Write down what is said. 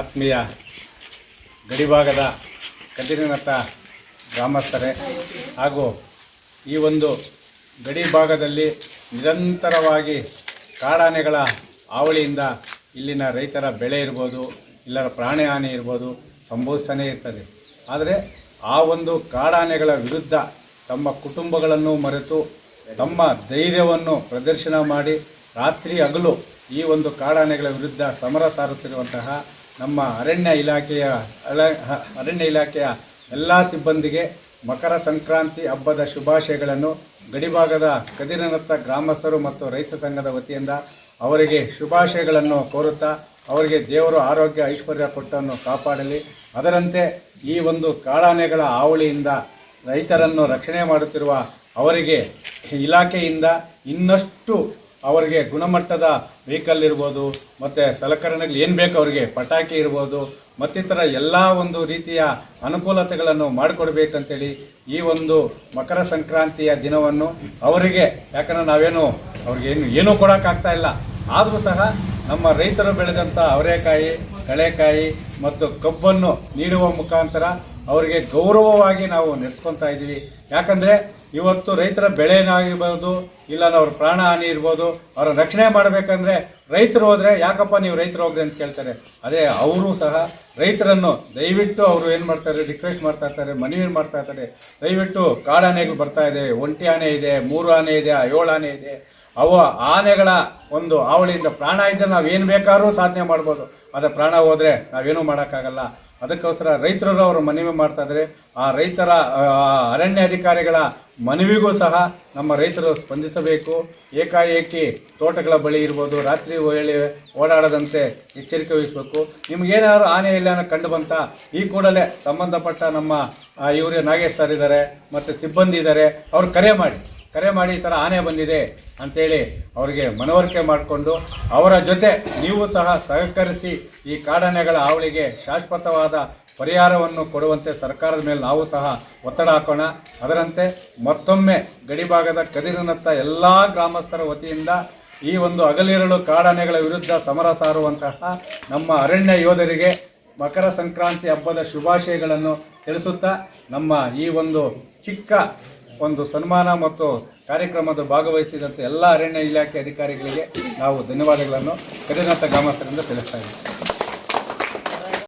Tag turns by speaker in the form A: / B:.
A: ಆತ್ಮೀಯ ಗಡಿಭಾಗದ ಕದಿರಿನತ್ತ ಗ್ರಾಮಸ್ಥರೇ, ಹಾಗೂ ಈ ಒಂದು ಗಡಿ ಭಾಗದಲ್ಲಿ ನಿರಂತರವಾಗಿ ಕಾಡಾನೆಗಳ ಹಾವಳಿಯಿಂದ ಇಲ್ಲಿನ ರೈತರ ಬೆಳೆ ಇರ್ಬೋದು, ಇಲ್ಲರ ಪ್ರಾಣಿ ಹಾನಿ ಇರ್ಬೋದು ಸಂಭವಿಸ್ತಾನೇ ಇರ್ತದೆ. ಆದರೆ ಆ ಒಂದು ಕಾಡಾನೆಗಳ ವಿರುದ್ಧ ತಮ್ಮ ಕುಟುಂಬಗಳನ್ನು ಮರೆತು ತಮ್ಮ ಧೈರ್ಯವನ್ನು ಪ್ರದರ್ಶನ ಮಾಡಿ ರಾತ್ರಿ ಹಗಲು ಈ ಒಂದು ಕಾಡಾನೆಗಳ ವಿರುದ್ಧ ಸಮರ ಸಾರುತ್ತಿರುವಂತಹ ನಮ್ಮ ಅರಣ್ಯ ಇಲಾಖೆಯ ಅರಣ್ಯ ಇಲಾಖೆಯ ಎಲ್ಲ ಸಿಬ್ಬಂದಿಗೆ ಮಕರ ಸಂಕ್ರಾಂತಿ ಹಬ್ಬದ ಶುಭಾಶಯಗಳನ್ನು ಗಡಿಭಾಗದ ಕದಿರನತ್ತ ಗ್ರಾಮಸ್ಥರು ಮತ್ತು ರೈತ ಸಂಘದ ವತಿಯಿಂದ ಅವರಿಗೆ ಶುಭಾಶಯಗಳನ್ನು ಕೋರುತ್ತಾ ಅವರಿಗೆ ದೇವರು ಆರೋಗ್ಯ ಐಶ್ವರ್ಯ ಕೊಟ್ಟನ್ನು ಕಾಪಾಡಲಿ. ಅದರಂತೆ ಈ ಒಂದು ಕಾಡಾನೆಗಳ ಹಾವಳಿಯಿಂದ ರೈತರನ್ನು ರಕ್ಷಣೆ ಮಾಡುತ್ತಿರುವ ಅವರಿಗೆ ಇಲಾಖೆಯಿಂದ ಇನ್ನಷ್ಟು ಅವರಿಗೆ ಗುಣಮಟ್ಟದ ವೆಹಿಕಲ್ ಇರ್ಬೋದು, ಮತ್ತು ಸಲಕರಣೆಗಳು ಏನು ಬೇಕು ಅವರಿಗೆ, ಪಟಾಕಿ ಇರ್ಬೋದು, ಮತ್ತಿತರ ಎಲ್ಲ ಒಂದು ರೀತಿಯ ಅನುಕೂಲತೆಗಳನ್ನು ಮಾಡಿಕೊಡ್ಬೇಕಂತೇಳಿ ಈ ಒಂದು ಮಕರ ಸಂಕ್ರಾಂತಿಯ ದಿನವನ್ನು ಅವರಿಗೆ, ಯಾಕಂದರೆ ನಾವೇನು, ಅವ್ರಿಗೆ ಏನು, ಏನೂ ಕೊಡೋಕ್ಕಾಗ್ತಾ ಇಲ್ಲ. ಆದರೂ ಸಹ ನಮ್ಮ ರೈತರು ಬೆಳೆದಂಥ ಅವರೆಕಾಯಿ, ಕಳೆಕಾಯಿ ಮತ್ತು ಕಬ್ಬನ್ನು ನೀಡುವ ಮುಖಾಂತರ ಅವರಿಗೆ ಗೌರವವಾಗಿ ನಾವು ನಡೆಸ್ಕೊತಾ ಇದ್ದೀವಿ. ಯಾಕಂದರೆ ಇವತ್ತು ರೈತರ ಬೆಳೆನಾಗಿರ್ಬೋದು ಇಲ್ಲ ಅವ್ರ ಪ್ರಾಣ ಹಾನಿ ಇರ್ಬೋದು, ಅವರ ರಕ್ಷಣೆ ಮಾಡಬೇಕಂದ್ರೆ ರೈತರು ಹೋದರೆ ಯಾಕಪ್ಪ ನೀವು ರೈತರು ಹೋಗ್ರಿ ಅಂತ ಕೇಳ್ತಾರೆ. ಅದೇ ಅವರು ಸಹ ರೈತರನ್ನು ದಯವಿಟ್ಟು ಅವರು ಏನು ಮಾಡ್ತಾರೆ ರಿಕ್ವೆಸ್ಟ್ ಮಾಡ್ತಾ ಇರ್ತಾರೆ ಮನವಿ ಮಾಡ್ತಾ ಇರ್ತಾರೆ ದಯವಿಟ್ಟು ಕಾಡಾನೆಗಳು ಬರ್ತಾ ಇದೆ, ಒಂಟಿ ಆನೆ ಇದೆ, ಮೂರು ಆನೆ ಇದೆ ಏಳು ಆನೆ ಇದೆ. ಅವ ಆನೆಗಳ ಒಂದು ಹಾವಳಿಯಿಂದ ಪ್ರಾಣ ಇದ್ದರೆ ನಾವು ಏನು ಬೇಕಾದ್ರೂ ಸಾಧನೆ ಮಾಡ್ಬೋದು. ಆದರೆ ಪ್ರಾಣ ಹೋದರೆ ನಾವೇನೂ ಮಾಡೋಕ್ಕಾಗಲ್ಲ. ಅದಕ್ಕೋಸ್ಕರ ರೈತರು ಅವರು ಮನವಿ ಮಾಡ್ತಾ ಇದ್ರೆ ಆ ರೈತರ ಅರಣ್ಯ ಅಧಿಕಾರಿಗಳ ಮನವಿಗೂ ಸಹ ನಮ್ಮ ರೈತರು ಸ್ಪಂದಿಸಬೇಕು. ಏಕಾಏಕಿ ತೋಟಗಳ ಬಳಿ ಇರ್ಬೋದು, ರಾತ್ರಿ ವೇಳೆ ಓಡಾಡದಂತೆ ಎಚ್ಚರಿಕೆ ವಹಿಸಬೇಕು. ನಿಮ್ಗೇನಾದ್ರು ಆನೆ ಇಲ್ಲ ಕಂಡು ಬಂತ, ಈ ಕೂಡಲೇ ಸಂಬಂಧಪಟ್ಟ ನಮ್ಮ ಇವರೇ ನಾಗೇಶ್ ಸರ್ ಇದ್ದಾರೆ, ಮತ್ತು ಸಿಬ್ಬಂದಿ ಇದ್ದಾರೆ, ಅವ್ರು ಕರೆ ಮಾಡಿ. ಕರೆ ಮಾಡಿ ಈ ಥರ ಆನೆ ಬಂದಿದೆ ಅಂತೇಳಿ ಅವರಿಗೆ ಮನವರಿಕೆ ಮಾಡಿಕೊಂಡು ಅವರ ಜೊತೆ ನೀವು ಸಹ ಸಹಕರಿಸಿ ಈ ಕಾಡಾನೆಗಳ ಹಾವಳಿಗೆ ಶಾಶ್ವತವಾದ ಪರಿಹಾರವನ್ನು ಕೊಡುವಂತೆ ಸರ್ಕಾರದ ಮೇಲೆ ನಾವು ಸಹ ಒತ್ತಡ ಹಾಕೋಣ. ಅದರಂತೆ ಮತ್ತೊಮ್ಮೆ ಗಡಿಭಾಗದ ಕದಿರಿನತ್ತ ಎಲ್ಲ ಗ್ರಾಮಸ್ಥರ ವತಿಯಿಂದ ಈ ಒಂದು ಅಗಲಿರಳು ಕಾಡಾನೆಗಳ ವಿರುದ್ಧ ಸಮರ ಸಾರುವಂತಹ ನಮ್ಮ ಅರಣ್ಯ ಯೋಧರಿಗೆ ಮಕರ ಸಂಕ್ರಾಂತಿ ಹಬ್ಬದ ಶುಭಾಶಯಗಳನ್ನು ತಿಳಿಸುತ್ತಾ ನಮ್ಮ ಈ ಒಂದು ಚಿಕ್ಕ ಒಂದು ಸನ್ಮಾನ ಮತ್ತು ಕಾರ್ಯಕ್ರಮದ ಭಾಗವಹಿಸಿದಂಥ ಎಲ್ಲ ಅರಣ್ಯ ಇಲಾಖೆ ಅಧಿಕಾರಿಗಳಿಗೆ ನಾವು ಧನ್ಯವಾದಗಳನ್ನು ಕರಿನಾಥ ಗ್ರಾಮಸ್ಥರಿಂದ ತಿಳಿಸ್ತಾ ಇದ್ದೀವಿ.